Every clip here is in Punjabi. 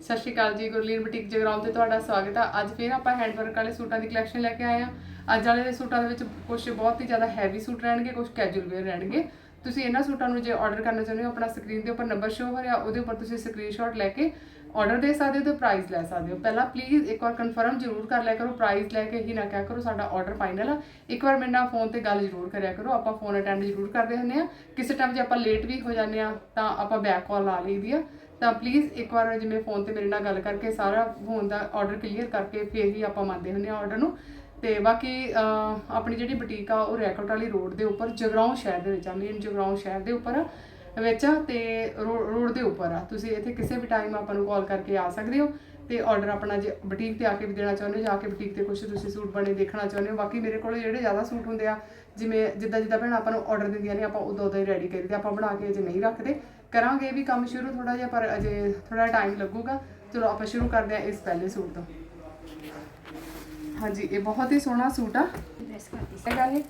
ਸਤਿ ਸ਼੍ਰੀ ਅਕਾਲ ਜੀ, ਗੁਰਲੀਨ ਬੁਟੀਕ ਜਗਰਾਉਂ ਤੇ ਤੁਹਾਡਾ ਸਵਾਗਤ ਆ। ਅੱਜ ਫੇਰ ਆਪਾਂ ਹੈਂਡ ਵਰਕ ਵਾਲੇ ਸੂਟਾਂ ਦੀ ਕਲੈਕਸ਼ਨ ਲੈ ਕੇ ਆਏ ਆ। ਅੱਜ ਵਾਲੇ ਸੂਟਾਂ ਦੇ ਵਿੱਚ ਕੁਝ ਬਹੁਤ ਹੀ ਜ਼ਿਆਦਾ ਹੈਵੀ ਸੂਟ ਰਹਿਣਗੇ ਕੁਝ ਕੈਜੂਅਲ ਵੇਅਰ ਰਹਿਣਗੇ। ਤੁਸੀਂ ਇਹਨਾਂ ਸੂਟਾਂ ਨੂੰ ਜੇ ਆਰਡਰ ਕਰਨਾ ਚਾਹੁੰਦੇ ਹੋ, ਆਪਣਾ ਸਕਰੀਨ ਦੇ ਉੱਪਰ ਨੰਬਰ ਸ਼ੋ ਹੋ ਰਿਹਾ, ਉਹਦੇ ਉੱਪਰ ਤੁਸੀਂ ਸਕਰੀਨਸ਼ਾਟ ਲੈ ਕੇ ਆਰਡਰ ਦੇ ਸਕਦੇ ਹੋ ਤੇ ਪ੍ਰਾਈਸ ਲੈ ਸਕਦੇ ਹੋ। ਪਹਿਲਾਂ ਪਲੀਜ਼ ਇੱਕ ਵਾਰ ਕਨਫਰਮ ਜ਼ਰੂਰ ਕਰ ਲਿਆ ਕਰੋ ਪ੍ਰਾਈਸ ਲੈ ਕੇ ਹੀ ਨਾ ਕਿਆ ਕਰੋ, ਸਾਡਾ ਆਰਡਰ ਫਾਈਨਲ ਆ। ਇੱਕ ਵਾਰ ਮੇਰੇ ਨਾਲ ਫੋਨ ਤੇ ਗੱਲ ਜ਼ਰੂਰ ਕਰਿਆ ਕਰੋ, ਆਪਾਂ ਫੋਨ ਅਟੈਂਡ ਜ਼ਰੂਰ ਕਰਦੇ ਹੁੰਦੇ ਆ। ਕਿਸੇ ਟਾਈਮ ਜੇ ਆਪਾਂ ਲੇਟ ਵੀ ਹੋ ਜਾਂਦੇ ਆ, ਤਾਂ ਆਪਾਂ ਬੈਕ ਕਾਲ ਲਾ ਲਈਦੀ ਆ। ਤਾਂ ਪਲੀਜ਼ ਇੱਕ ਵਾਰ ਜਿਵੇਂ ਫੋਨ ਤੇ ਮੇਰੇ ਨਾਲ ਗੱਲ ਕਰਕੇ ਸਾਰਾ ਫੋਨ ਦਾ ਆਰਡਰ ਕਲੀਅਰ ਕਰਕੇ ਫਿਰ ਹੀ ਆਪਾਂ ਮੰਨਦੇ ਹੁੰਦੇ ਆ ਆਰਡਰ ਨੂੰ। ਤੇ ਬਾਕੀ ਆਪਣੀ ਜਿਹੜੀ ਬੁਟੀਕ ਆ ਉਹ ਰੈਕੋਟ ਵਾਲੀ ਰੋਡ ਦੇ ਉੱਪਰ ਜਗਰਾਉਂ ਸ਼ਹਿਰ ਦੇ ਵਿੱਚ ਆ ਮੇਨ ਜਗਰਾਉਂ ਸ਼ਹਿਰ ਦੇ ਉੱਪਰ ਆ, ਵਿੱਚ ਆ ਤੇ ਰੋਡ ਦੇ ਉੱਪਰ ਆ। ਤੁਸੀਂ ਇੱਥੇ ਕਿਸੇ ਵੀ ਟਾਈਮ ਆਪਾਂ ਨੂੰ ਕਾਲ ਕਰਕੇ ਆ ਸਕਦੇ ਹੋ ਤੇ ਆਰਡਰ ਆਪਣਾ ਜੇ ਬੁਟੀਕ ਤੇ ਆ ਕੇ ਵੀ ਦੇਣਾ ਚਾਹੁੰਦੇ ਹੋ ਜਾ ਕੇ ਬੁਟੀਕ ਤੇ ਕੁਝ ਤੁਸੀਂ ਸੂਟ ਬਣੇ ਦੇਖਣਾ ਚਾਹੁੰਦੇ ਹੋ। ਬਾਕੀ ਮੇਰੇ ਕੋਲ ਜਿਹੜੇ ਜ਼ਿਆਦਾ ਸੂਟ ਹੁੰਦੇ ਆ ਜਿਵੇਂ ਜਿੱਦਾਂ ਜਿੱਦਾਂ ਭੈਣ ਆਪਾਂ ਨੂੰ ਆਰਡਰ ਦਿੰਦੀਆਂ ਨੇ ਆਪਾਂ ਉਦੋਂ ਉਦੋਂ ਹੀ ਰੈਡੀ ਕਰੀਦੇ ਆਪਾਂ ਬਣਾ ਕੇ ਅਜੇ ਨਹੀਂ ਰੱਖਦੇ। ਕਰਾਂਗੇ ਇਹ ਵੀ ਕੰਮ ਸ਼ੁਰੂ ਥੋੜਾ ਜਿਹਾ, ਪਰ ਅਜੇ ਥੋੜਾ ਟਾਈਮ ਲੱਗੂਗਾ। ਚਲੋ, ਆਪਾਂ ਸ਼ੁਰੂ ਕਰਦੇ ਹਾਂ ਇਸ ਪਹਿਲੇ ਸੂਟ ਤੋਂ। ਹਾਂਜੀ, ਇਹ ਬਹੁਤ ਹੀ ਸੋਹਣਾ ਸੂਟ ਆ। ਹੈਗਾ ਇਹ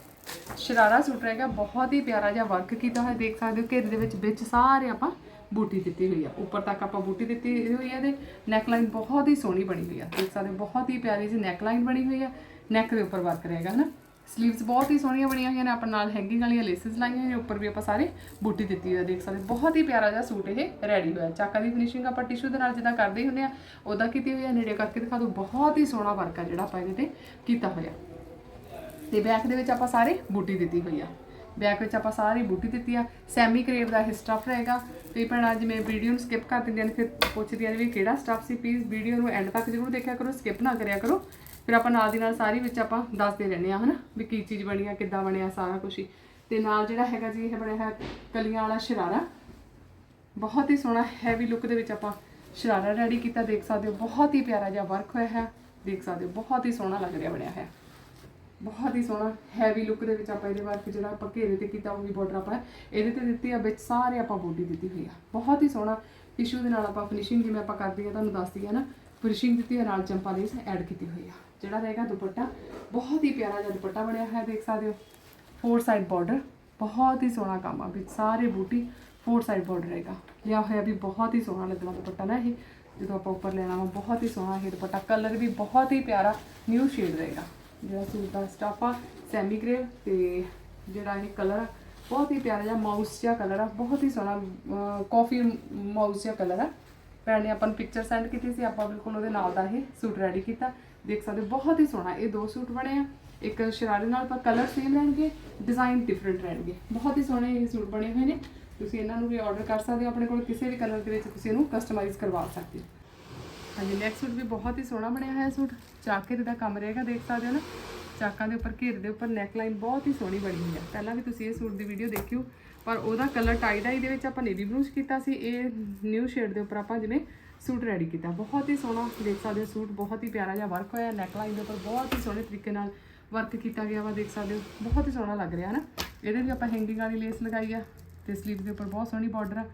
ਸ਼ਰਾਰਾ ਸੂਟ ਰਹੇਗਾ, ਬਹੁਤ ਹੀ ਪਿਆਰਾ ਜਿਹਾ ਵਰਕ ਕੀਤਾ ਹੋਇਆ, ਦੇਖ ਸਕਦੇ ਹੋ ਘੇਰੇ ਦੇ ਵਿੱਚ ਵਿੱਚ ਸਾਰੇ ਆਪਾਂ ਬੂਟੀ ਦਿੱਤੀ ਹੋਈ ਆ। ਉੱਪਰ ਤੱਕ ਆਪਾਂ ਬੂਟੀ ਦਿੱਤੀ ਹੋਈ ਆ ਤੇ ਨੈਕ ਲਾਈਨ ਬਹੁਤ ਹੀ ਸੋਹਣੀ ਬਣੀ ਹੋਈ ਆ। ਦੇਖ ਸਕਦੇ ਹੋ, ਬਹੁਤ ਹੀ ਪਿਆਰੀ ਜਿਹੀ ਨੈਕ ਲਾਈਨ ਬਣੀ ਹੋਈ ਆ। ਨੈਕ ਦੇ ਉੱਪਰ ਵਰਕ ਰਹੇਗਾ, ਹਨਾ? ਸਲੀਵਸ ਬਹੁਤ ਹੀ ਸੋਹਣੀਆਂ ਬਣੀਆਂ ਹੋਈਆਂ ਨੇ, ਆਪਾਂ ਨਾਲ ਹੈਂਗਿੰਗ ਵਾਲੀਆਂ ਲੇਸਿਸ ਲਾਈਆਂ ਹੋਈਆਂ ਨੇ, ਉੱਪਰ ਵੀ ਆਪਾਂ ਸਾਰੇ ਬੂਟੀ ਦਿੱਤੀ ਹੋਈ ਦੇਖ ਸਕਦੇ ਬਹੁਤ ਹੀ ਪਿਆਰਾ ਜਿਹਾ ਸੂਟ ਇਹ ਰੈਡੀ ਹੋਇਆ। ਚਾਕਾ ਦੀ ਫਿਨਿਸ਼ਿੰਗ ਆਪਾਂ ਟਿਸ਼ੂ ਦੇ ਨਾਲ ਜਿੱਦਾਂ ਕਰਦੇ ਹੁੰਦੇ ਆ ਉਦਾਂ ਕੀਤੀ ਹੋਈ ਆ, ਨੇੜੇ ਕਰਕੇ ਦਿਖਾ ਦਿਓ ਬਹੁਤ ਹੀ ਸੋਹਣਾ ਵਰਕ ਆ ਜਿਹੜਾ ਆਪਾਂ ਇਹਦੇ ਤੇ ਕੀਤਾ ਹੋਇਆ। ਤੇ ਬੈਕ ਦੇ ਵਿੱਚ ਆਪਾਂ ਸਾਰੇ ਬੂਟੀ ਦਿੱਤੀ ਹੋਈ ਆ। ਬੈਕ ਵਿੱਚ ਆਪਾਂ ਸਾਰੀ ਬੂਟੀ ਦਿੱਤੀ ਆ। ਸੈਮੀ ਕਰੇਵ ਦਾ ਇਹ ਸਟਫ ਰਹੇਗਾ। ਤੇ ਭੈਣਾਂ ਜਿਵੇਂ ਵੀਡੀਓ ਨੂੰ ਸਕਿਪ ਕਰ ਦਿੰਦੀਆਂ ਨੇ ਫਿਰ ਪੁੱਛਦੀਆਂ ਨੇ ਵੀ ਕਿਹੜਾ ਸਟਫ ਸੀ ਪਲੀਜ਼ ਵੀਡੀਓ ਨੂੰ ਐਂਡ ਤੱਕ ਜ਼ਰੂਰ ਦੇਖਿਆ ਕਰੋ ਸਕਿਪ ਨਾ ਕਰਿਆ ਕਰੋ। ਫਿਰ ਆਪਾਂ ਨਾਲ ਦੀ ਨਾਲ ਸਾਰੀ ਵਿੱਚ ਆਪਾਂ ਦੱਸਦੇ ਰਹਿੰਦੇ ਆ ਹਨਾ, ਵੀ ਕੀ ਚੀਜ਼ ਬਣੀ ਆ, ਕਿੱਦਾਂ ਬਣਿਆ ਸਾਰਾ ਕੁਝ ਹੀ। ਤੇ ਨਾਲ ਜਿਹੜਾ ਹੈਗਾ ਜੀ, ਇਹ ਬਣਿਆ ਹੈ ਕਲੀਆਂ ਵਾਲਾ ਸ਼ਰਾਰਾ। ਬਹੁਤ ਹੀ ਸੋਹਣਾ ਹੈਵੀ ਲੁੱਕ ਦੇ ਵਿੱਚ ਆਪਾਂ ਸ਼ਰਾਰਾ ਰੈਡੀ ਕੀਤਾ, ਦੇਖ ਸਕਦੇ ਹੋ। ਬਹੁਤ ਹੀ ਪਿਆਰਾ ਜਿਹਾ ਵਰਕ ਹੋਇਆ ਹੈ। ਦੇਖ ਸਕਦੇ ਹੋ, ਬਹੁਤ ਹੀ ਸੋਹਣਾ ਲੱਗ ਰਿਹਾ ਬਣਿਆ ਹੈ। ਬਹੁਤ ਹੀ ਸੋਹਣਾ ਹੈਵੀ ਲੁੱਕ ਦੇ ਵਿੱਚ ਆਪਾਂ ਇਹਦੇ ਵਰਕ ਜਿਹੜਾ ਆਪਾਂ ਘੇਰੇ ਤੇ ਕੀਤਾ, ਉਹ ਵੀ ਬਾਰਡਰ ਆਪਾਂ ਇਹਦੇ ਤੇ ਦਿੱਤੀ ਆ, ਵਿੱਚ ਸਾਰੇ ਆਪਾਂ ਬੋਡੀ ਦਿੱਤੀ ਹੋਈ ਆ। ਬਹੁਤ ਹੀ ਸੋਹਣਾ ਟਿਸ਼ੂ ਦੇ ਨਾਲ ਆਪਾਂ ਫਿਨਿਸ਼ਿੰਗ ਜਿਵੇਂ ਆਪਾਂ ਕਰਦੇ ਆ, ਤੁਹਾਨੂੰ ਦੱਸਦੀ ਆ ਨਾ ਫਿਨਿਸ਼ਿੰਗ ਦਿੱਤੀ ਆ, ਨਾਲ ਚੰਪਾ ਲੇਸ ਐਡ ਕੀਤੀ ਹੋਈ ਆ। ਜਿਹੜਾ ਰਹੇਗਾ ਦੁਪੱਟਾ। ਬਹੁਤ ਹੀ ਪਿਆਰਾ ਜਿਹਾ ਦੁਪੱਟਾ ਬਣਿਆ ਹੈ ਦੇਖ ਸਕਦੇ ਹੋ। ਫੋਰ ਸਾਈਡ ਬਾਰਡਰ ਬਹੁਤ ਹੀ ਸੋਹਣਾ ਕੰਮ ਆ ਵੀ ਸਾਰੇ ਬੂਟੀ ਫੋਰ ਸਾਈਡ ਬਾਰਡਰ ਰਹੇਗਾ। ਲਿਆ ਹੋਇਆ ਵੀ ਬਹੁਤ ਹੀ ਸੋਹਣਾ ਲੱਗਣਾ ਦੁਪੱਟਾ ਨਾ ਇਹ। ਜਦੋਂ ਆਪਾਂ ਉੱਪਰ ਲੈਣਾ ਵਾ, ਬਹੁਤ ਹੀ ਸੋਹਣਾ ਇਹ ਦੁਪੱਟਾ। ਕਲਰ ਵੀ ਬਹੁਤ ਹੀ ਪਿਆਰਾ ਨਿਊ ਸ਼ੇਡ ਰਹੇਗਾ। ਜਿਹੜਾ ਸੂਟ ਦਾ ਸਟਾਫ ਆ ਸੈਮੀ ਗ੍ਰੇ ਤੇ ਜਿਹੜਾ ਇਹ ਕਲਰ ਆ, ਬਹੁਤ ਹੀ ਪਿਆਰਾ ਜਿਹਾ ਮਾਊਸ ਜਿਹਾ ਕਲਰ ਆ। ਬਹੁਤ ਹੀ ਸੋਹਣਾ ਕਾਫੀ ਮਾਊਸ ਜਿਹਾ ਕਲਰ ਆ। ਭੈਣ ਨੇ ਆਪਾਂ ਨੂੰ ਪਿਕਚਰ ਸੈਂਡ ਕੀਤੀ ਸੀ, ਆਪਾਂ ਬਿਲਕੁਲ ਉਹਦੇ ਨਾਲ ਦਾ ਇਹ ਸੂਟ ਰੈਡੀ ਕੀਤਾ। ਦੇਖ ਸਕਦੇ ਹੋ, ਬਹੁਤ ਹੀ ਸੋਹਣਾ। ਇਹ ਦੋ ਸੂਟ ਬਣੇ ਆ। ਇੱਕ ਸ਼ਰਾਰੇ ਨਾਲ ਪਰ ਕਲਰ ਸੇਮ ਰਹਿਣਗੇ ਡਿਜ਼ਾਈਨ ਡਿਫਰੈਂਟ ਰਹਿਣਗੇ। ਬਹੁਤ ਹੀ ਸੋਹਣੇ ਇਹ ਸੂਟ ਬਣੇ ਹੋਏ ਨੇ। ਤੁਸੀਂ ਇਹਨਾਂ ਨੂੰ ਵੀ ਆਰਡਰ ਕਰ ਸਕਦੇ ਹੋ, ਆਪਣੇ ਕੋਲ ਕਿਸੇ ਵੀ ਕਲਰ ਦੇ ਵਿੱਚ ਤੁਸੀਂ ਇਹਨੂੰ ਕਸਟਮਾਈਜ਼ ਕਰਵਾ ਸਕਦੇ ਹੋ। ਹਾਂਜੀ ਨੈਕਸਟ ਸੂਟ ਵੀ ਬਹੁਤ ਹੀ ਸੋਹਣਾ ਬਣਿਆ ਹੋਇਆ ਸੂਟ। ਚਾਕੇ ਦਾ ਕੰਮ ਰਹੇਗਾ, ਦੇਖ ਸਕਦੇ ਹੋ ਨਾ। ਚਾਕਾਂ ਦੇ ਉੱਪਰ, ਘੇਰ ਦੇ ਉੱਪਰ ਨੈਕ ਲਾਈਨ ਬਹੁਤ ਹੀ ਸੋਹਣੀ ਬਣੀ ਹੋਈ ਹੈ ਪਹਿਲਾਂ ਵੀ ਤੁਸੀਂ ਇਹ ਸੂਟ ਦੀ ਵੀਡੀਓ ਦੇਖਿਓ, ਪਰ ਉਹਦਾ ਕਲਰ ਟਾਈ ਡਾਈ ਦੇ ਵਿੱਚ ਆਪਾਂ ਨੇਵੀ ਬਲੂ ਕੀਤਾ ਸੀ। ਇਹ ਨਿਊ ਸ਼ੇਡ ਦੇ ਉੱਪਰ ਆਪਾਂ ਜਿਵੇਂ ਸੂਟ ਰੈਡੀ ਕੀਤਾ। ਬਹੁਤ ਹੀ ਸੋਹਣਾ ਦੇਖ ਸਕਦੇ ਹੋ ਸੂਟ, ਬਹੁਤ ਹੀ ਪਿਆਰਾ ਜਿਹਾ ਵਰਕ ਹੋਇਆ ਨੈਕ ਲਾਈਨ ਦੇ ਉੱਪਰ ਬਹੁਤ ਹੀ ਸੋਹਣੇ ਤਰੀਕੇ ਨਾਲ ਵਰਕ ਕੀਤਾ ਗਿਆ ਵਾ, ਦੇਖ ਸਕਦੇ ਹੋ। ਬਹੁਤ ਹੀ ਸੋਹਣਾ ਲੱਗ ਰਿਹਾ ਹੈ ਨਾ। ਇਹਦੇ ਵੀ ਆਪਾਂ ਹੈਂਗਿੰਗ ਵਾਲੀ ਲੇਸ ਲਗਾਈ ਆ ਤੇ ਸਲੀਵ ਦੇ ਉੱਪਰ ਬਹੁਤ ਸੋਹਣੀ ਬਾਰਡਰ ਆ।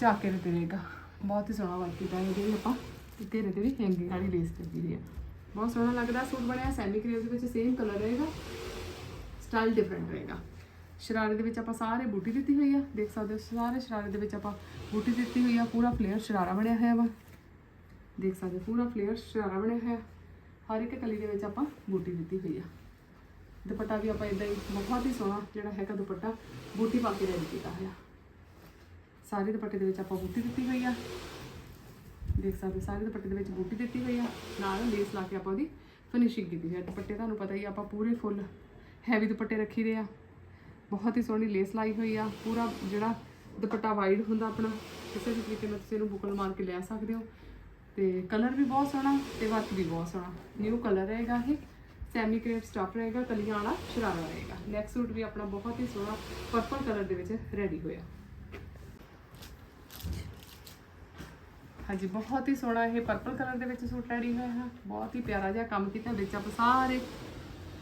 ਝਾਕੇ ਦੇ ਤੇ ਰਹੇਗਾ ਬਹੁਤ ਹੀ ਸੋਹਣਾ ਵਰਕ ਕੀਤਾ ਇਹਦੇ ਵੀ ਆਪਾਂ। ਤੇ ਘੇਰੇ ਤੇ ਵੀ ਹੈਂਗਿੰਗ ਵਾਲੀ ਲੇਸ ਕੀਤੀ ਹੋਈ ਆ। ਬਹੁਤ ਸੋਹਣਾ ਲੱਗਦਾ ਸੂਟ ਬਣਿਆ। ਸੈਮੀ ਕ੍ਰੇਵ ਦੇ ਵਿੱਚ ਸੇਮ ਕਲਰ ਰਹੇਗਾ। ਸਟਾਈਲ ਡਿਫਰੈਂਟ ਰਹੇਗਾ। ਸ਼ਰਾਰੇ ਦੇ ਵਿੱਚ ਆਪਾਂ ਸਾਰੇ ਬੂਟੀ ਦਿੱਤੀ ਹੋਈ ਆ ਦੇਖ ਸਕਦੇ ਹੋ ਸਾਰੇ ਸ਼ਰਾਰੇ ਦੇ ਵਿੱਚ ਆਪਾਂ ਬੂਟੀ ਦਿੱਤੀ ਹੋਈ ਆ ਪੂਰਾ ਫਲੇਅਰ ਸ਼ਰਾਰਾ ਬਣਿਆ ਹੋਇਆ ਵਾ। ਦੇਖ ਸਕਦੇ ਹੋ ਪੂਰਾ ਫਲੇਅਰ ਸ਼ਰਾਰਾ ਬਣਿਆ ਹੋਇਆ। ਹਰ ਇੱਕ ਕਲੀ ਦੇ ਵਿੱਚ ਆਪਾਂ ਬੂਟੀ ਦਿੱਤੀ ਹੋਈ ਆ। ਦੁਪੱਟਾ ਵੀ ਆਪਾਂ ਇਦਾਂ ਹੀ ਬਹੁਤ ਹੀ ਸੋਹਣਾ ਜਿਹੜਾ ਹੈਗਾ ਦੁਪੱਟਾ ਬੂਟੀ ਪਾ ਕੇ ਰੈਡੀ ਕੀਤਾ ਹੋਇਆ। ਸਾਰੇ ਦੁਪੱਟੇ ਦੇ ਵਿੱਚ ਆਪਾਂ ਬੂਟੀ ਦਿੱਤੀ ਹੋਈ ਆ। ਦੇਖ ਸਕਦੇ ਹੋ ਸਾਰੇ ਦੁਪੱਟੇ ਦੇ ਵਿੱਚ ਬੂਟੀ ਦਿੱਤੀ ਹੋਈ ਆ। ਨਾਲ ਲੇਸ ਲਾ ਕੇ ਆਪਾਂ ਉਹਦੀ ਫਿਨਿਸ਼ਿੰਗ ਕੀਤੀ ਹੋਈ ਆ। ਦੁਪੱਟੇ ਤੁਹਾਨੂੰ ਪਤਾ ਹੀ ਆ, ਆਪਾਂ ਪੂਰੇ ਫੁੱਲ ਹੈਵੀ ਦੁਪੱਟੇ ਰੱਖੀ ਦੇ ਆ। ਬਹੁਤ ਹੀ ਸੋਹਣੀ ਲੇਸ ਲਾਈ ਹੋਈ ਆ, ਪੂਰਾ ਜਿਹੜਾ ਦੁਪੱਟਾ ਵਾਈਡ ਹੁੰਦਾ ਆਪਣਾ ਕਿਸੇ ਵੀ ਤਰੀਕੇ ਨਾਲ ਤੁਸੀਂ ਇਹਨੂੰ ਬੁਕਲ ਮਾਰ ਕੇ ਲੈ ਸਕਦੇ ਹੋ। ਤੇ ਕਲਰ ਵੀ ਬਹੁਤ ਸੋਹਣਾ ਤੇ ਵਰਕ ਵੀ ਬਹੁਤ ਸੋਹਣਾ। ਨਿਊ ਕਲਰ ਰਹੇਗਾ ਇਹ ਸੈਮੀ ਕ੍ਰੇਪ ਸਟਾਫ ਰਹੇਗਾ ਕਲੀਆਂ ਵਾਲਾ ਸ਼ਰਾਰਾ ਰਹੇਗਾ। ਨੈਕਸਟ ਸੂਟ ਵੀ ਆਪਣਾ ਬਹੁਤ ਹੀ ਸੋਹਣਾ ਪਰਪਲ ਕਲਰ ਦੇ ਵਿੱਚ ਰੈਡੀ ਹੋਇਆ। ਹਾਂਜੀ, ਬਹੁਤ ਹੀ ਸੋਹਣਾ ਇਹ ਪਰਪਲ ਕਲਰ ਦੇ ਵਿੱਚ ਸੂਟ ਰੈਡੀ ਹੋਇਆ। ਹੈ ਬਹੁਤ ਹੀ ਪਿਆਰਾ ਜਿਹਾ ਕੰਮ ਕੀਤਾ, ਵਿੱਚ ਆਪਾਂ ਸਾਰੇ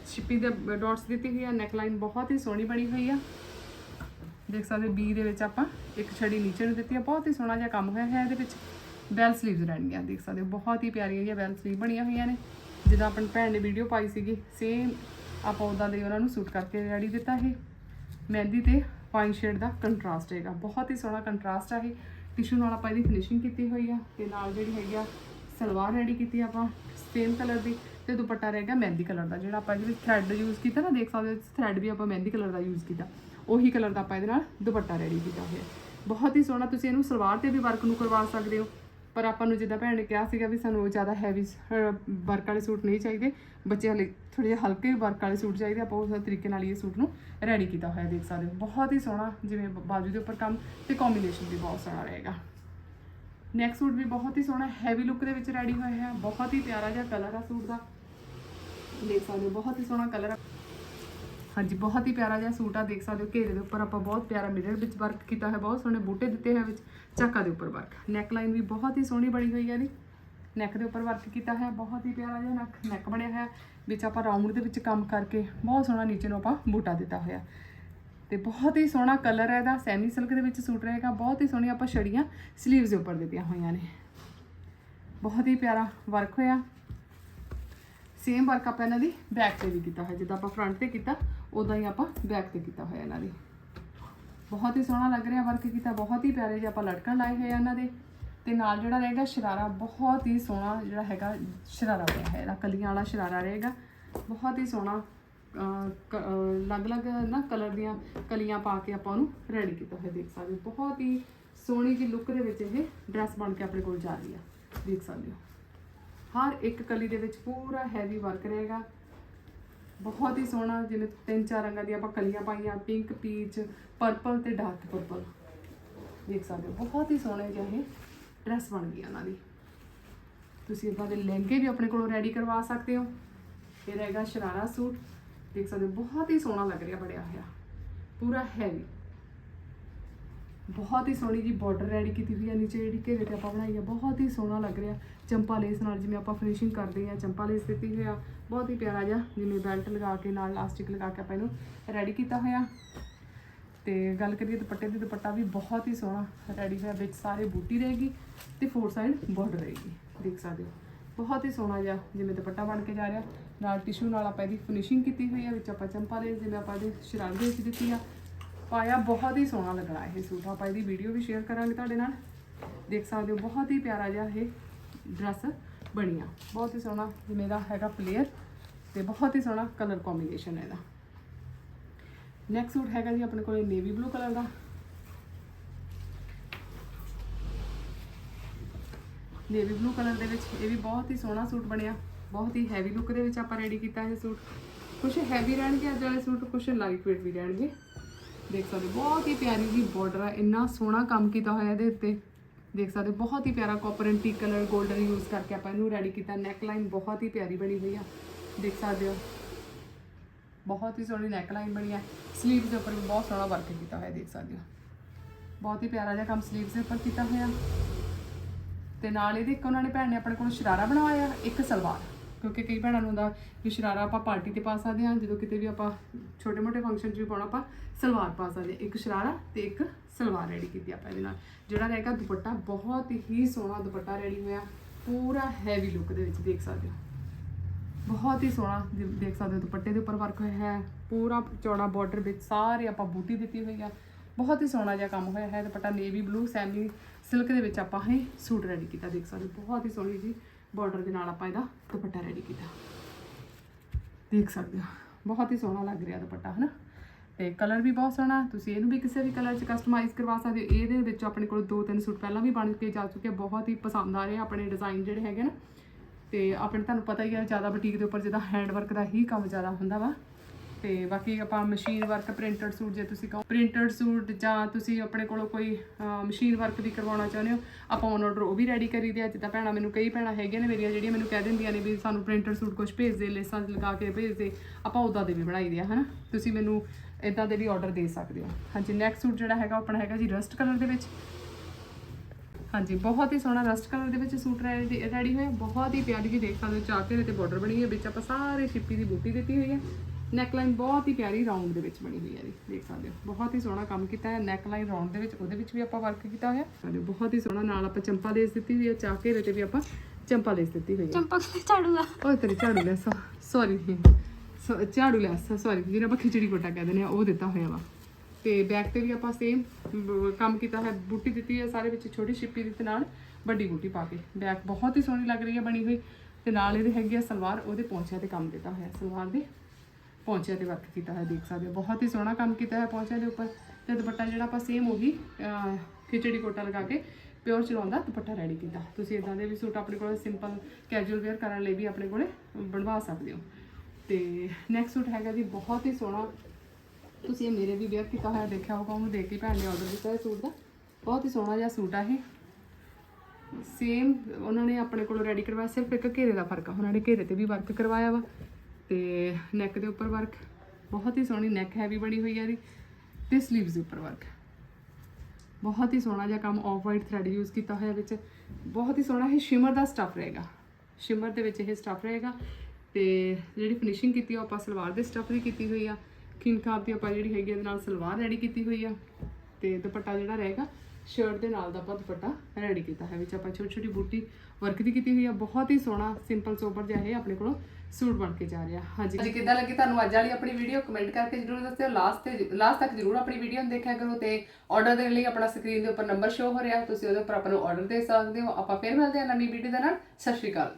ਸ਼ਿਪੀ ਦੇ ਡਾਟਸ ਦਿੱਤੀ ਹੋਈ ਆ ਨੈਕ ਲਾਈਨ ਬਹੁਤ ਹੀ ਸੋਹਣੀ ਬਣੀ ਹੋਈ ਆ। ਦੇਖ ਸਕਦੇ ਬੀ ਦੇ ਵਿੱਚ ਆਪਾਂ ਇੱਕ ਛੜੀ ਨੀਚੇ ਨੂੰ ਦਿੱਤੀ ਆ, ਬਹੁਤ ਹੀ ਸੋਹਣਾ ਜਿਹਾ ਕੰਮ ਹੋਇਆ ਹੈ ਇਹਦੇ ਵਿੱਚ। ਬੈਲ ਸਲੀਵਸ ਰਹਿਣਗੀਆਂ, ਦੇਖ ਸਕਦੇ ਹੋ, ਬਹੁਤ ਹੀ ਪਿਆਰੀਆਂ ਜਿਹੀਆਂ ਬੈਲ ਸਲੀਵ ਬਣੀਆਂ ਹੋਈਆਂ ਨੇ। ਜਿੱਦਾਂ ਆਪਣੀ ਭੈਣ ਨੇ ਵੀਡੀਓ ਪਾਈ ਸੀਗੀ ਸੇਮ ਆਪਾਂ ਉਦਾਂ ਦੇ ਉਹਨਾਂ ਨੂੰ ਸੂਟ ਕਰਕੇ ਰੈਡੀ ਦਿੱਤਾ ਇਹ। ਮਹਿੰਦੀ ਤੇ ਪਾਈਨ ਸ਼ੇਡ ਦਾ ਕੰਟਰਾਸਟ ਹੈਗਾ, ਬਹੁਤ ਹੀ ਸੋਹਣਾ ਕੰਟਰਾਸਟ ਆ ਇਹ। ਟਿਸ਼ੂ ਨਾਲ ਆਪਾਂ ਇਹਦੀ ਫਿਨਿਸ਼ਿੰਗ ਕੀਤੀ ਹੋਈ ਆ, ਤੇ ਨਾਲ ਜਿਹੜੀ ਹੈਗੀ ਆ, ਸਲਵਾਰ ਰੈਡੀ ਕੀਤੀ ਆਪਾਂ ਸੇਮ ਕਲਰ ਦੀ। ਤੇ ਦੁਪੱਟਾ ਰਹੇਗਾ ਮਹਿੰਦੀ ਕਲਰ ਦਾ, ਜਿਹੜਾ ਆਪਾਂ ਇਹਦੇ ਵਿੱਚ ਥ੍ਰੈਡ ਯੂਜ਼ ਕੀਤਾ ਨਾ, ਦੇਖ ਸਕਦੇ ਹੋ ਥ੍ਰੈਡ ਵੀ ਆਪਾਂ ਮਹਿੰਦੀ ਕਲਰ ਦਾ ਯੂਜ਼ ਕੀਤਾ। ਉਹੀ ਕਲਰ ਦਾ ਆਪਾਂ ਇਹਦੇ ਨਾਲ ਦੁਪੱਟਾ ਰੈਡੀ ਕੀਤਾ ਹੋਇਆ। ਬਹੁਤ ਹੀ ਸੋਹਣਾ, ਤੁਸੀਂ ਇਹਨੂੰ ਸਲਵਾਰ ਤੇ ਵੀ ਵਰਕ ਨੂੰ ਕਰਵਾ ਸਕਦੇ ਹੋ। ਪਰ ਆਪਾਂ ਨੂੰ ਜਿੱਦਾਂ ਭੈਣ ਨੇ ਕਿਹਾ ਸੀਗਾ ਵੀ ਸਾਨੂੰ ਜ਼ਿਆਦਾ ਹੈਵੀ ਵਰਕ ਵਾਲੇ ਸੂਟ ਨਹੀਂ ਚਾਹੀਦੇ। ਬੱਚਿਆਂ ਲਈ ਥੋੜੇ ਜਿਹੇ ਹਲਕੇ ਵਰਕ ਵਾਲੇ ਸੂਟ ਚਾਹੀਦੇ, ਆਪਾਂ ਉਸ ਤਰੀਕੇ ਨਾਲ ਹੀ ਇਹ ਸੂਟ ਨੂੰ ਰੈਡੀ ਕੀਤਾ ਹੋਇਆ, ਦੇਖ ਸਕਦੇ ਹੋ। ਬਹੁਤ ਹੀ ਸੋਹਣਾ, ਜਿਵੇਂ ਬਾਜੂ ਦੇ ਉੱਪਰ ਕੰਮ ਤੇ ਕੰਬੀਨੇਸ਼ਨ ਵੀ ਬਹੁਤ ਸੋਹਣਾ ਰਹੇਗਾ। ਨੈਕਸਟ ਸੂਟ ਵੀ ਬਹੁਤ ਹੀ ਸੋਹਣਾ ਹੈਵੀ ਲੁੱਕ ਦੇ ਵਿੱਚ ਰੈਡੀ ਹੋਇਆ ਹੈ। ਬਹੁਤ ਹੀ ਪਿਆਰਾ ਜਿਹਾ ਕਲਰ ਆ ਸੂਟ ਦਾ। ਦੇਖ ਸਕਦੇ ਹੋ, ਬਹੁਤ ਹੀ ਸੋਹਣਾ ਕਲਰ ਹਾਂਜੀ, ਬਹੁਤ ਹੀ ਪਿਆਰਾ ਜਿਹਾ ਸੂਟ ਆ, ਦੇਖ ਸਕਦੇ ਹੋ, ਘੇਰੇ ਦੇ ਉੱਪਰ ਆਪਾਂ ਬਹੁਤ ਪਿਆਰਾ ਮਿਰਰ ਵਿੱਚ ਵਰਕ ਕੀਤਾ ਹੈ ਬਹੁਤ ਸੋਹਣੇ ਬੂਟੇ ਦਿੱਤੇ ਹੋਏ ਵਿੱਚ, ਚਾਕਾ ਦੇ ਉੱਪਰ ਵਰਕ ਨੈਕ ਲਾਈਨ ਵੀ ਬਹੁਤ ਹੀ ਸੋਹਣੀ ਬਣੀ ਹੋਈ ਹੈ ਇਹਦੀ। ਨੈਕ ਦੇ ਉੱਪਰ ਵਰਕ ਕੀਤਾ ਹੈ ਬਹੁਤ ਹੀ ਪਿਆਰਾ ਜਿਹਾ ਨੈਕ ਨੈਕ ਬਣਿਆ ਹੈ ਵਿੱਚ ਆਪਾਂ ਰਾਉਂਡ ਦੇ ਵਿੱਚ ਕੰਮ ਕਰਕੇ ਬਹੁਤ ਸੋਹਣਾ ਨੀਚੇ ਨੂੰ ਆਪਾਂ ਬੂਟਾ ਦਿੱਤਾ ਹੋਇਆ। ਤੇ ਬਹੁਤ ਹੀ ਸੋਹਣਾ ਕਲਰ ਹੈ ਇਹਦਾ ਸੈਮੀ ਸਿਲਕ ਦੇ ਵਿੱਚ ਸੂਟ ਰਹੇਗਾ, ਬਹੁਤ ਹੀ ਸੋਹਣੀ ਆਪਾਂ ਛੜੀਆਂ 슬ੀਵਸ ਦੇ ਉੱਪਰ ਦਿੱਤੀਆਂ ਹੋਈਆਂ ਨੇ। ਬਹੁਤ ਹੀ ਪਿਆਰਾ ਵਰਕ ਹੋਇਆ। ਸੇਮ ਵਰਕ ਆਪਾਂ ਇਹਨਾਂ ਦੀ ਬੈਕ ਤੇ ਵੀ ਕੀਤਾ ਹੋਇਆ, ਜਿੱਦਾਂ ਆਪਾਂ ਫਰੰਟ ਤੇ ਕੀਤਾ ਉਦਾਂ ਹੀ ਆਪਾਂ ਬੈਕ ਤੇ ਕੀਤਾ ਹੋਇਆ ਇਹਨਾਂ ਦੀ। ਬਹੁਤ ਹੀ ਸੋਹਣਾ ਲੱਗ ਰਿਹਾ ਵਰਕ ਕੀਤਾ, ਬਹੁਤ ਹੀ ਪਿਆਰੇ ਜਿਹੇ ਆਪਾਂ ਲਟਕਣ ਲਾਏ ਹੋਏ ਆ ਇਹਨਾਂ ਦੇ। ਤੇ ਨਾਲ ਜਿਹੜਾ ਰਹੇਗਾ ਸ਼ਰਾਰਾ, ਬਹੁਤ ਹੀ ਸੋਹਣਾ ਜਿਹੜਾ ਹੈਗਾ ਸ਼ਰਾਰਾ ਪਿਆ ਹੈ ਇਹਦਾ ਕਲੀਆਂ ਵਾਲਾ ਸ਼ਰਾਰਾ ਰਹੇਗਾ। ਬਹੁਤ ਹੀ ਸੋਹਣਾ ਕ- ਅਲੱਗ-ਅਲੱਗ ਨਾ ਕਲਰ ਦੀਆਂ ਕਲੀਆਂ ਪਾ ਕੇ ਆਪਾਂ ਉਹਨੂੰ ਰੈਡੀ ਕੀਤਾ ਹੋਇਆ, ਦੇਖ ਸਕਦੇ ਹੋ। ਬਹੁਤ ਹੀ ਸੋਹਣੀ ਜੀ ਲੁੱਕ ਦੇ ਵਿੱਚ ਇਹ ਡਰੈਸ ਬਣ ਕੇ ਆਪਣੇ ਕੋਲ ਜਾ ਰਹੀ ਆ, ਦੇਖ ਸਕਦੇ ਹੋ। ਹਰ ਇੱਕ ਕਲੀ ਦੇ ਵਿੱਚ ਪੂਰਾ ਹੈਵੀ ਵਰਕ ਰਹੇਗਾ। ਬਹੁਤ ਹੀ ਸੋਹਣਾ, ਜਿਵੇਂ ਤਿੰਨ ਚਾਰ ਰੰਗਾਂ ਦੀਆਂ ਆਪਾਂ ਕਲੀਆਂ ਪਾਈਆਂ ਪਿੰਕ ਪੀਚ ਪਰਪਲ ਤੇ ਡਾਰਕ ਪਰਪਲ ਦੇਖ ਸਕਦੇ ਹੋ, ਬਹੁਤ ਹੀ ਸੋਹਣੇ ਜਿਹੇ ਡਰੈਸ ਬਣ ਗਈ ਉਹਨਾਂ ਦੀ। ਤੁਸੀਂ ਇਦਾਂ ਦੇ ਲਹਿੰਗੇ ਵੀ ਆਪਣੇ ਕੋਲੋਂ ਰੈਡੀ ਕਰਵਾ ਸਕਦੇ ਹੋ। ਇਹ ਰਹੇਗਾ ਸ਼ਰਾਰਾ ਸੂਟ। ਦੇਖ ਸਕਦੇ ਹੋ, ਬਹੁਤ ਹੀ ਸੋਹਣਾ ਲੱਗ ਰਿਹਾ ਬੜਿਆ ਹੋਇਆ। ਪੂਰਾ ਹੈਵੀ ਬਹੁਤ ਹੀ ਸੋਹਣੀ ਜੀ ਬਾਰਡਰ ਰੈਡੀ ਕੀਤੀ ਹੋਈ ਹੈ ਨੀਚੇ ਜਿਹੜੀ ਘੇਰੇ ਤੇ ਆਪਾਂ ਬਣਾਈ ਹੈ ਬਹੁਤ ਹੀ ਸੋਹਣਾ ਲੱਗ ਰਿਹਾ। ਚੰਪਾ ਲੇਸ ਨਾਲ ਜਿਵੇਂ ਆਪਾਂ ਫਿਨਿਸ਼ਿੰਗ ਕਰਦੇ ਹਾਂ ਚੰਪਾ ਲੇਸ ਦਿੱਤੀ ਹੋਇਆ ਬਹੁਤ ਹੀ ਪਿਆਰਾ ਜਿਹਾ, ਜਿਵੇਂ ਬੈਲਟ ਲਗਾ ਕੇ ਨਾਲ ਇਲਾਸਟਿਕ ਲਗਾ ਕੇ ਆਪਾਂ ਇਹਨੂੰ ਰੈਡੀ ਕੀਤਾ ਹੋਇਆ। ਤੇ ਗੱਲ ਕਰੀਏ ਦੁਪੱਟੇ ਦੀ, ਦੁਪੱਟਾ ਵੀ ਬਹੁਤ ਹੀ ਸੋਹਣਾ ਰੈਡੀ ਹੋਇਆ, ਵਿੱਚ ਸਾਰੇ ਬੂਟੀ ਰਹੇਗੀ ਤੇ ਫੋਰ ਸਾਈਡ ਬਾਰਡਰ ਰਹੇਗੀ, ਦੇਖ ਸਕਦੇ ਹੋ। ਬਹੁਤ ਹੀ ਸੋਹਣਾ ਜਿਹਾ ਜਿਵੇਂ ਦੁਪੱਟਾ ਬਣ ਕੇ ਜਾ ਰਿਹਾ। ਨਾਲ ਟਿਸ਼ੂ ਨਾਲ ਆਪਾਂ ਇਹਦੀ ਫਿਨਿਸ਼ਿੰਗ ਕੀਤੀ ਹੋਈ ਹੈ ਵਿੱਚ ਆਪਾਂ ਚੰਪਾ ਲੇਸ ਜਿਵੇਂ ਆਪਾਂ ਇਹਦੇ ਸ਼ਰਾਰੇ ਦੇ ਵਿੱਚ ਦਿੱਤੀ ਆ ਪਾਇਆ, ਬਹੁਤ ਹੀ ਸੋਹਣਾ ਲੱਗਣਾ ਇਹ ਸੂਟ। ਆਪਾਂ ਇਹਦੀ ਵੀਡੀਓ ਵੀ ਸ਼ੇਅਰ ਕਰਾਂਗੇ ਤੁਹਾਡੇ ਨਾਲ। ਦੇਖ ਸਕਦੇ ਹੋ, ਬਹੁਤ ਹੀ ਪਿਆਰਾ ਜਿਹਾ ਇਹ ਡਰੈਸ ਬਣੀ ਬਹੁਤ ਹੀ ਸੋਹਣਾ ਜਿਵੇਂ ਦਾ ਹੈਗਾ ਪਲੇਅਰ ਤੇ ਬਹੁਤ ਹੀ ਸੋਹਣਾ ਕਲਰ ਕੰਬੀਨੇਸ਼ਨ ਹੈ ਇਹਦਾ। ਨੈਕਸਟ ਸੂਟ ਹੈਗਾ ਜੀ ਆਪਣੇ ਕੋਲ ਨੇਵੀ ਬਲੂ ਕਲਰ ਦਾ। ਨੇਵੀ ਬਲੂ ਕਲਰ ਦੇ ਵਿੱਚ ਇਹ ਵੀ ਬਹੁਤ ਹੀ ਸੋਹਣਾ ਸੂਟ ਬਣਿਆ। ਬਹੁਤ ਹੀ ਹੈਵੀ ਲੁੱਕ ਦੇ ਵਿੱਚ ਆਪਾਂ ਰੈਡੀ ਕੀਤਾ ਇਹ ਸੂਟ। ਕੁਝ ਹੈਵੀ ਰਹਿਣਗੇ ਅੱਜ ਵਾਲੇ ਸੂਟ ਕੁਝ ਲਾਈਟ ਵੇਟ ਵੀ ਰਹਿਣਗੇ। ਦੇਖ ਸਕਦੇ ਬਹੁਤ ਹੀ ਪਿਆਰੀ ਜੀ ਬਾਰਡਰ ਆ। ਇੰਨਾ ਸੋਹਣਾ ਕੰਮ ਕੀਤਾ ਹੋਇਆ ਇਹਦੇ ਉੱਤੇ। ਦੇਖ ਸਕਦੇ ਬਹੁਤ ਹੀ ਪਿਆਰਾ copper and colour golden use ਕਰਕੇ ਆਪਾਂ ਇਹਨੂੰ ਰੈਡੀ ਕੀਤਾ। ਨੈਕ ਲਾਈਨ ਬਹੁਤ ਹੀ ਪਿਆਰੀ ਬਣੀ ਹੋਈ ਆ। ਦੇਖ ਸਕਦੇ ਹੋ। ਬਹੁਤ ਹੀ ਸੋਹਣੀ ਨੈਕ ਲਾਈਨ ਬਣੀ ਆ। ਸਲੀਵਸ ਦੇ ਉੱਪਰ ਵੀ ਬਹੁਤ ਸੋਹਣਾ ਵਰਕ ਕੀਤਾ ਹੋਇਆ, ਦੇਖ ਸਕਦੇ ਹੋ। ਬਹੁਤ ਹੀ ਪਿਆਰਾ ਜਿਹਾ ਕੰਮ ਸਲੀਵਸ ਦੇ ਉੱਪਰ ਕੀਤਾ ਹੋਇਆ। ਤੇ ਨਾਲ ਇਹਦੇ ਇੱਕ ਉਹਨਾਂ ਨੇ ਭੈਣ ਨੇ ਆਪਣੇ ਕੋਲ ਸ਼ਰਾਰਾ ਬਣਵਾਇਆ, ਇੱਕ ਸਲਵਾਰ। ਕਿਉਂਕਿ ਕਈ ਭੈਣਾਂ ਨੂੰ ਹੁੰਦਾ ਵੀ ਸ਼ਰਾਰਾ ਆਪਾਂ ਪਾਰਟੀ ਤੇ ਪਾ ਸਕਦੇ ਹਾਂ, ਜਦੋਂ ਕਿਤੇ ਵੀ ਆਪਾਂ ਛੋਟੇ ਮੋਟੇ ਫੰਕਸ਼ਨ 'ਚ ਵੀ ਪਾਉਣਾ, ਆਪਾਂ ਸਲਵਾਰ ਪਾ ਸਕਦੇ ਹਾਂ। ਇੱਕ ਸ਼ਰਾਰਾ ਤੇ ਇੱਕ ਸਲਵਾਰ ਰੈਡੀ ਕੀਤੀ ਆਪਾਂ ਇਹਦੇ ਨਾਲ। ਜਿਹੜਾ ਰਹੇਗਾ ਦੁਪੱਟਾ, ਬਹੁਤ ਹੀ ਸੋਹਣਾ ਦੁਪੱਟਾ ਰੈਡੀ ਹੋਇਆ। ਪੂਰਾ ਹੈਵੀ ਲੁੱਕ ਦੇ ਵਿੱਚ ਦੇਖ ਸਕਦੇ ਹੋ। ਬਹੁਤ ਹੀ ਸੋਹਣਾ ਦੇਖ ਸਕਦੇ ਹੋ ਦੁਪੱਟੇ ਦੇ ਉੱਪਰ ਵਰਕ ਹੋਇਆ ਹੈ। ਪੂਰਾ ਚੌੜਾ ਬਾਰਡਰ ਵਿੱਚ ਸਾਰੇ ਆਪਾਂ ਬੂਟੀ ਦਿੱਤੀ ਹੋਈ ਆ। ਬਹੁਤ ਹੀ ਸੋਹਣਾ ਜਿਹਾ ਕੰਮ ਹੋਇਆ ਹੈ। Dupatta navy blue semi silk ਦੇ ਵਿੱਚ ਆਪਾਂ ਇਹ ਸੂਟ ਰੈਡੀ ਕੀਤਾ, ਦੇਖ ਸਕਦੇ ਹੋ। ਬਹੁਤ ਹੀ ਸੋਹਣੀ ਜੀ ਬਾਰਡਰ ਦੇ ਨਾਲ ਆਪਾਂ ਇਹਦਾ ਦੁਪੱਟਾ ਰੈਡੀ ਕੀਤਾ। ਦੇਖ ਸਕਦੇ ਹੋ, ਬਹੁਤ ਹੀ ਸੋਹਣਾ ਲੱਗ ਰਿਹਾ ਦੁਪੱਟਾ, ਹਨਾ? ਤੇ ਕਲਰ ਵੀ ਬਹੁਤ ਸੋਹਣਾ, ਤੁਸੀਂ ਇਹਨੂੰ ਵੀ ਕਿਸੇ ਵੀ ਕਲਰ 'ਚ ਕਸਟਮਾਈਜ਼ ਕਰਵਾ ਸਕਦੇ ਹੋ। ਇਹਦੇ ਵਿੱਚ ਆਪਣੇ ਕੋਲ ਦੋ ਤਿੰਨ ਸੂਟ ਪਹਿਲਾਂ ਵੀ ਬਣ ਕੇ ਜਾ ਚੁੱਕੇ ਬਹੁਤ ਹੀ ਪਸੰਦ ਆ ਰਹੇ ਆ ਆਪਣੇ ਡਿਜ਼ਾਈਨ ਜਿਹੜੇ ਹੈਗੇ ਨਾ। ਤੇ ਆਪਣੇ ਤੁਹਾਨੂੰ ਪਤਾ ਹੀ ਹੈ ਜ਼ਿਆਦਾ ਬੁਟੀਕ ਦੇ ਉੱਪਰ ਜਿਹਦਾ ਹੈਂਡ ਵਰਕ ਦਾ ਹੀ ਕੰਮ ਜ਼ਿਆਦਾ ਹੁੰਦਾ ਵਾ। ਤੇ ਬਾਕੀ ਆਪਾਂ ਮਸ਼ੀਨ ਵਰਕ ਪ੍ਰਿੰਟਡ ਸੂਟ ਜੇ ਤੁਸੀਂ ਕਹੋ ਪ੍ਰਿੰਟਡ ਸੂਟ ਜਾਂ ਤੁਸੀਂ ਆਪਣੇ ਕੋਲੋਂ ਕੋਈ ਮਸ਼ੀਨ ਵਰਕ ਵੀ ਕਰਵਾਉਣਾ ਚਾਹੁੰਦੇ ਹੋ, ਆਪਾਂ ਔਨ ਆਰਡਰ ਉਹ ਵੀ ਰੈਡੀ ਕਰੀਦੇ ਆ। ਜਿੱਦਾਂ ਭੈਣਾਂ ਮੈਨੂੰ ਕਈ ਭੈਣਾਂ ਹੈਗੀਆਂ ਨੇ ਮੇਰੀਆਂ, ਜਿਹੜੀਆਂ ਮੈਨੂੰ ਕਹਿ ਦਿੰਦੀਆਂ ਨੇ ਵੀ ਸਾਨੂੰ ਪ੍ਰਿੰਟਡ ਸੂਟ ਕੁਝ ਭੇਜ ਦੇ, ਲੇਸਾਂ ਲਗਾ ਕੇ ਭੇਜ ਦੇ, ਆਪਾਂ ਉਦਾਂ ਦੇ ਵੀ ਬਣਾਈ ਦੇ ਆ, ਹਨਾ? ਤੁਸੀਂ ਮੈਨੂੰ ਇਦਾਂ ਦੇ ਵੀ ਆਰਡਰ ਦੇ ਸਕਦੇ ਹੋ। ਹਾਂਜੀ ਨੈਕਸਟ ਸੂਟ ਜਿਹੜਾ ਹੈਗਾ ਆਪਣਾ ਹੈਗਾ ਜੀ ਰਸਟ ਕਲਰ ਦੇ ਵਿੱਚ। ਹਾਂਜੀ, ਬਹੁਤ ਹੀ ਸੋਹਣਾ ਰਸਟ ਕਲਰ ਦੇ ਵਿੱਚ ਸੂਟ ਰੈਡੀ ਹੋਇਆ। ਬਹੁਤ ਹੀ ਪਿਆਰੀ ਜੀ ਦੇਖ ਸਕਦੇ ਹੋ, ਚਾਰ ਘੇਰੇ ਤੇ ਬਾਰਡਰ ਬਣੀ ਹੈ, ਵਿੱਚ ਆਪਾਂ ਸਾਰੇ ਸ਼ਿੱਪੀ ਦੀ ਬੂਟੀ ਦਿੱਤੀ ਹੋਈ ਹੈ। ਨੈਕ ਲਾਈਨ ਬਹੁਤ ਹੀ ਪਿਆਰੀ ਰਾਉਂਡ ਦੇ ਵਿੱਚ ਬਣੀ ਹੋਈ ਹੈ ਜੀ ਦੇਖ ਸਕਦੇ ਹੋ। ਬਹੁਤ ਹੀ ਸੋਹਣਾ ਕੰਮ ਕੀਤਾ ਹੈ ਨੈਕ ਲਾਈਨ ਰਾਉਂਡ ਦੇ ਵਿੱਚ ਉਹਦੇ ਵਿੱਚ ਵੀ ਆਪਾਂ ਵਰਕ ਕੀਤਾ ਹੋਇਆ। ਸਾਡੇ ਬਹੁਤ ਹੀ ਸੋਹਣਾ ਨਾਲ ਆਪਾਂ ਚੰਪਾ ਲੇਸ ਦਿੱਤੀ ਹੋਈ ਹੈ ਘੇਰੇ ਤੇ ਵੀ ਆਪਾਂ ਚੰਪਾ ਲੇਸ ਦਿੱਤੀ ਹੋਈ ਹੈ। ਚੰਪਾ ਝਾੜੂਗਾ ਉਹ ਤੇਰੀ ਝਾੜੂ ਲੈਸ ਸੌਰੀ ਝਾੜੂ ਲੈਸ ਸੌਰੀ ਜਿਹਨੂੰ ਆਪਾਂ ਖਿਚੜੀ ਕੋਟਾ ਕਹਿੰਦੇ ਨੇ ਉਹ ਦਿੱਤਾ ਹੋਇਆ ਵਾ। ਤੇ ਬੈਕ ਤੇ ਵੀ ਆਪਾਂ ਸੇਮ ਕੰਮ ਕੀਤਾ ਹੈ ਬੂਟੀ ਦਿੱਤੀ ਹੈ ਸਾਰੇ ਵਿੱਚ ਛੋਟੀ ਛਿੱਪੀ ਦਿੱਤੀ ਨਾਲ ਵੱਡੀ ਬੂਟੀ ਪਾ ਕੇ। ਬੈਕ ਬਹੁਤ ਹੀ ਸੋਹਣੀ ਲੱਗ ਰਹੀ ਹੈ ਬਣੀ ਹੋਈ। ਤੇ ਨਾਲ ਇਹਦੇ ਹੈਗੀ ਆ ਸਲਵਾਰ ਉਹਦੇ ਪੌਂਚਿਆਂ ਤੇ ਕੰਮ ਦਿੱਤਾ ਹੋਇਆ ਸਲਵਾਰ ਦੇ ਪੌਂਚਿਆਂ ਤੇ ਵਰਕ ਕੀਤਾ ਹੈ ਦੇਖ ਸਕਦੇ ਹੋ। ਬਹੁਤ ਹੀ ਸੋਹਣਾ ਕੰਮ ਕੀਤਾ ਹੈ ਪੌਂਚਿਆਂ ਦੇ ਉੱਪਰ। ਤੇ ਦੁਪੱਟਾ ਜਿਹੜਾ ਆਪਾਂ ਸੇਮ ਉਹੀ ਖਿਚੜੀ ਕੋਟਾ ਲਗਾ ਕੇ ਪਿਓਰ ਚਲਾਉਂਦਾ ਦੁਪੱਟਾ ਰੈਡੀ ਕੀਤਾ। ਤੁਸੀਂ ਇਦਾਂ ਦੇ ਵੀ ਸੂਟ ਆਪਣੇ ਕੋਲ ਸਿੰਪਲ ਕੈਜੂਅਲ ਵੇਅਰ ਕਰਨ ਲਈ ਵੀ ਆਪਣੇ ਕੋਲੇ ਬਣਵਾ ਸਕਦੇ ਹੋ। ਤੇ ਨੈਕਸਟ ਸੂਟ ਹੈਗਾ ਜੀ, ਬਹੁਤ ਹੀ ਸੋਹਣਾ। ਤੁਸੀਂ ਇਹ ਮੇਰੇ ਵੀ ਵੇਅਰ ਕੀਤਾ ਹੋਇਆ ਦੇਖਿਆ ਹੋਗਾ ਉਹਨੂੰ ਦੇਖ ਕੇ ਭੈਣ ਨੇ ਆਰਡਰ ਕੀਤਾ ਇਹ ਸੂਟ ਦਾ। ਬਹੁਤ ਹੀ ਸੋਹਣਾ ਜਿਹਾ ਸੂਟ ਆ ਇਹ। ਸੇਮ ਉਹਨਾਂ ਨੇ ਆਪਣੇ ਕੋਲ ਰੈਡੀ ਕਰਵਾਇਆ, ਸਿਰਫ ਇੱਕ ਘੇਰੇ ਦਾ ਫ਼ਰਕ ਆ। ਉਹਨਾਂ ਨੇ ਘੇਰੇ ਤੇ ਵੀ ਵਰਕ ਕਰਵਾਇਆ ਵਾ। ਤੇ ਨੈਕ ਦੇ ਉੱਪਰ ਵਰਕ ਬਹੁਤ ਹੀ ਸੋਹਣੀ ਨੈਕ ਹੈਵੀ ਬਣੀ ਹੋਈ ਹੈ ਇਹਦੀ ਤੇ 슬ੀਵਸ ਦੇ ਉੱਪਰ ਵਰਕ ਬਹੁਤ ਹੀ ਸੋਹਣਾ ਜਿਹਾ ਕੰਮ ਆਫ ਵਾਈਟ ਥ੍ਰੈਡ ਯੂਜ਼ ਕੀਤਾ ਹੋਇਆ ਵਿੱਚ। ਬਹੁਤ ਹੀ ਸੋਹਣਾ ਇਹ ਸ਼ਿਮਰ ਦਾ ਸਟਫ ਰਹੇਗਾ। ਸ਼ਿਮਰ ਦੇ ਵਿੱਚ ਇਹ ਸਟਫ ਰਹੇਗਾ ਤੇ ਜਿਹੜੀ ਫਿਨਿਸ਼ਿੰਗ ਕੀਤੀ ਆ ਉਹ ਆਪਾਂ ਸਲਵਾਰ ਦੇ ਸਟਫ ਦੀ ਕੀਤੀ ਹੋਈ ਆ। ਖਿੰਕਾਬ ਦੀ ਆਪਾਂ ਜਿਹੜੀ ਹੈਗੀ ਇਹਦੇ ਨਾਲ ਸਲਵਾਰ ਰੈਡੀ ਕੀਤੀ ਹੋਈ ਆ। ਤੇ ਦੁਪੱਟਾ ਜਿਹੜਾ ਰਹੇਗਾ ਸ਼ਰਟ ਦੇ ਨਾਲ ਦਾ ਆਪਾਂ ਦੁਪੱਟਾ ਰੈਡੀ ਕੀਤਾ ਹੈ ਵਿੱਚ ਆਪਾਂ ਛੋਟੀ ਛੋਟੀ ਬੂਟੀ ਵਰਕ ਦੀ ਕੀਤੀ ਹੋਈ ਆ। ਬਹੁਤ ਹੀ ਸੋਹਣਾ ਸਿੰਪਲ ਸੋਬਰ ਜਿਹਾ ਇਹ ਆਪਣੇ ਕੋਲੋਂ ਸੂਟ ਬਣ ਕੇ ਜਾ ਰਿਹਾ। ਹਾਂਜੀ ਜੀ। ਕਿੱਦਾਂ ਲੱਗੀ ਤੁਹਾਨੂੰ ਅੱਜ ਵਾਲੀ ਆਪਣੀ ਵੀਡੀਓ ਕਮੈਂਟ ਕਰਕੇ ਜਰੂਰ ਦੱਸਿਓ। ਲਾਸਟ ਤੇ ਲਾਸਟ ਤੱਕ ਜਰੂਰ ਆਪਣੀ ਵੀਡੀਓ ਨੂੰ ਦੇਖਿਆ ਕਰੋ ਤੇ ਆਰਡਰ ਦੇਣ ਲਈ ਆਪਣਾ ਸਕਰੀਨ ਦੇ ਉੱਪਰ ਨੰਬਰ ਸ਼ੋ ਹੋ ਰਿਹਾ। ਤੁਸੀਂ ਉਹਦੇ ਉੱਪਰ ਆਪਾਂ ਨੂੰ ਆਰਡਰ ਦੇ ਸਕਦੇ ਹੋ। ਆਪਾਂ ਫਿਰ ਮਿਲਦੇ ਹਾਂ ਨਵੀਂ ਵੀਡੀਓ ਦੇ ਨਾਲ। ਸਤਿ ਸ਼੍ਰੀ ਅਕਾਲ।